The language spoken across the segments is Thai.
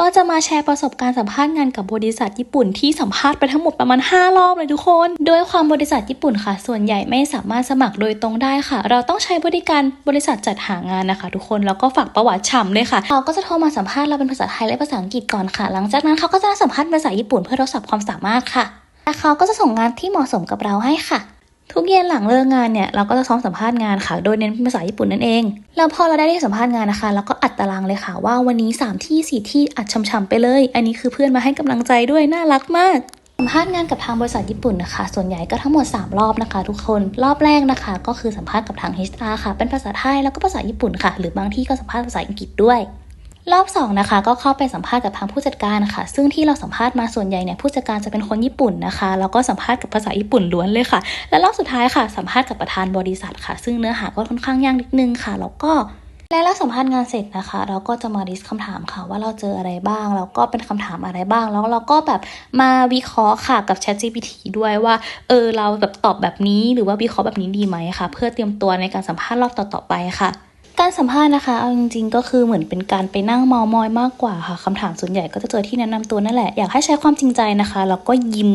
ก็จะมาแชร์ประสบการณ์สัมภาษณ์งานกับบริษัทญี่ปุ่นที่สัมภาษณ์ไปทั้งหมดประมาณ 5 รอบเลยทุกคน โดยความบริษัทญี่ปุ่นค่ะ ส่วนใหญ่ไม่สามารถสมัครโดยตรงได้ค่ะ เราต้องใช้บริการบริษัทจัดหางานนะคะ ทุกคนแล้วก็ฝากประวัติฉ่ำเลยค่ะเขาก็จะโทรมาสัมภาษณ์เราเป็นภาษาไทยและภาษาอังกฤษก่อนค่ะ หลังจากนั้นเขาก็จะสัมภาษณ์ภาษาญี่ปุ่นเพื่อทดสอบความสามารถค่ะและเขาก็จะส่งงานที่เหมาะสมกับเราให้ค่ะ ทุกเย็นหลังเลิกงานเนี่ยเราก็จะซ้อมสัมภาษณ์งานค่ะ โดยเน้นเป็นภาษาญี่ปุ่นนั่นเอง แล้วพอเราได้ที่สัมภาษณ์งานนะคะเราก็อัดตารางเลยค่ะว่าวันนี้ 3 ที่ 4 ที่อัดช่ำๆไปเลย อันนี้คือเพื่อนมาให้กำลังใจด้วยน่ารักมากสัมภาษณ์งานกับทางบริษัทญี่ปุ่นนะคะ ส่วนใหญ่ก็ทั้งหมด 3 รอบนะคะ ทุกคน รอบแรกนะคะ ก็คือสัมภาษณ์กับทาง HR ค่ะ เป็นภาษาไทยแล้วก็ภาษาญี่ปุ่นค่ะ หรือบางที่ก็สัมภาษณ์ภาษาอังกฤษด้วย รอบสองนะคะก็เข้าไปสัมภาษณ์กับทางผู้จัดการค่ะ ซึ่งที่เราสัมภาษณ์มาส่วนใหญ่เนี่ยผู้จัดการจะเป็นคนญี่ปุ่นนะคะแล้วก็สัมภาษณ์กับภาษาญี่ปุ่นล้วนเลยค่ะ และรอบสุดท้ายค่ะ สัมภาษณ์กับประธานบริษัทค่ะ ซึ่งเนื้อหาก็ค่อนข้างยากนิดนึงค่ะ แล้วก็และเราสัมภาษณ์งานเสร็จนะคะ เราก็จะมาดิสคำถามค่ะ ว่าเราเจออะไรบ้างแล้วก็เป็นคำถามอะไรบ้าง แล้วเราก็แบบมาวิเคราะห์ค่ะกับ Chat GPT ด้วยว่าเออเราแบบตอบแบบนี้หรือว่าวิเคราะห์แบบนี้ดีไหมค่ะเพื่อเตรียมตัวในการสัมภาษณ์รอบต่อๆไปค่ะ การสัมภาษณ์นะคะ เอาจริง ๆ ก็คือเหมือนเป็นการไปนั่งเมอมอยมากกว่าค่ะคำถามส่วนใหญ่ก็จะเจอที่แนะนำตัวนั่นแหละ อยากให้ใช้ความจริงใจนะคะแล้วก็ยิ้ม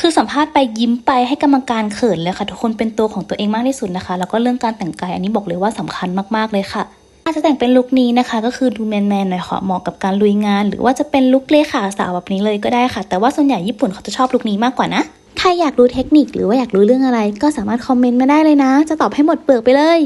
คือสัมภาษณ์ไปยิ้มไปให้กรรมการเขินเลยค่ะ ทุกคนเป็นตัวของตัวเองมากที่สุดนะคะ แล้วก็เรื่องการแต่งกายอันนี้บอกเลยว่าสำคัญมากๆเลยค่ะอาจจะแต่งเป็นลุคนี้นะคะ ก็คือดูแมนๆหน่อยค่ะเหมาะกับการลุยงาน หรือว่าจะเป็นลุคเลขาสาวแบบนี้เลยก็ได้ค่ะ แต่ว่าส่วนใหญ่ญี่ปุ่นเขาจะชอบลุคนี้มากกว่านะ ใครอยากรู้เทคนิคหรือว่าอยากรู้เรื่องอะไร ก็สามารถคอมเมนต์มาได้เลยนะ จะตอบให้หมดเปลือกไปเลย